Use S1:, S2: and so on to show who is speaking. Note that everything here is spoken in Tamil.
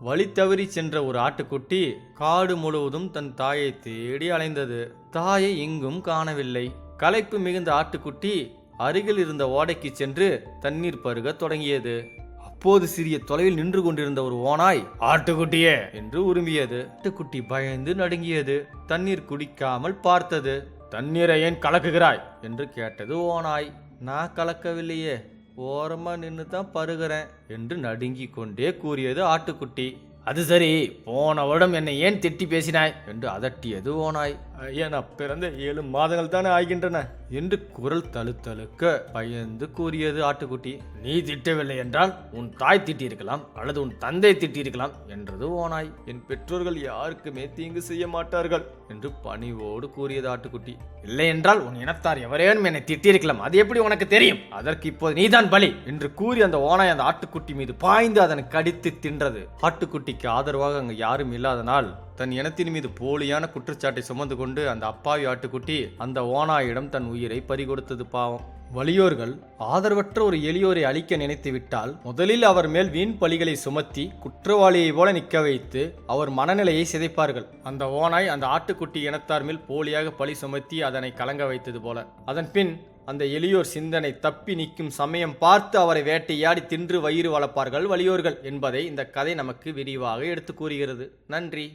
S1: வழி தவறி சென்ற ஒரு ஆட்டுக்குட்டி காடு முழுவதும் தன் தாயை தேடி அலைந்தது. தாயை எங்கும் காணவில்லை. களைப்பு மிகுந்த ஆட்டுக்குட்டி அருகில் இருந்த ஓடைக்கு சென்று தண்ணீர் பருகத் தொடங்கியது. அப்போது சிறிய தொலைவில் நின்று கொண்டிருந்த ஒரு ஓனாய் ஆட்டுக்குட்டியே! என்று உருமியது ஆட்டுக்குட்டி பயந்து நடுங்கியது. தண்ணீர் குடிக்காமல் பார்த்தது. தண்ணீரை ஏன் கலக்குகிறாய்? என்று கேட்டது ஓனாய் நான் கலக்கவில்லையே. ஓரமாக நின்று தான் பருகிறேன் என்று நடுங்கி கொண்டே கூறியது ஆட்டுக்குட்டி. அது சரி போன வருடம் என்னை ஏன் திட்டி பேசினாய்? என்று அதட்டியது ஓனாய் ஐயா நான் பிறந்த ஏழு மாதங்கள் தானே ஆகின்றன? என்று குரல் தழுத்தழுக்க பயந்து கூறியது ஆட்டுக்குட்டி. நீ திட்டவில்லை என்றால் உன் தாய் திட்டியிருக்கலாம் அல்லது உன் தந்தை திட்டியிருக்கலாம் என்றது ஓனாய் என் பெற்றோர்கள் யாருக்குமே தீங்கு செய்ய மாட்டார்கள் என்று பணிவோடு கூறியது ஆட்டுக்குட்டி. இல்லை என்றால் உன் இனத்தார் எவரேனும் என்னை திட்டியிருக்கலாம் அது எப்படி உனக்கு தெரியும்? அதற்கு இப்போது நீதான் பலி என்று கூறி அந்த ஓனாய் அந்த ஆட்டுக்குட்டி மீது பாய்ந்து அதனை கடித்து தின்றது. ஆட்டுக்குட்டிக்கு ஆதரவாக அங்கு யாரும் இல்லாதனால் தன் இனத்தின் மீது போலியான குற்றச்சாட்டை சுமந்து கொண்டு அந்த அப்பாவி ஆட்டுக்குட்டி அந்த ஓனாயிடம் தன் உயிரை பறிகொடுத்தது பாவம். வலியோர்கள் ஆதரவற்ற ஒரு எளியோரை அழிக்க நினைத்து விட்டால் முதலில் அவர் மேல் வீண் பலிகளை சுமத்தி குற்றவாளியைப் போல நிற்க வைத்து அவர் மனநிலையை சிதைப்பார்கள். அந்த ஓனாய் அந்த ஆட்டுக்குட்டி இனத்தார் மேல் போலியாக பழி சுமத்தி அதனை கலங்க வைத்தது போல. அதன் பின் அந்த எளியோர் சிந்தனை தப்பி நிற்கும் சமயம் பார்த்து அவரை வேட்டையாடி தின்று வயிறு வளர்ப்பார்கள் வலியோர்கள் என்பதை இந்த கதை நமக்கு விரிவாக எடுத்து கூறுகிறது. நன்றி.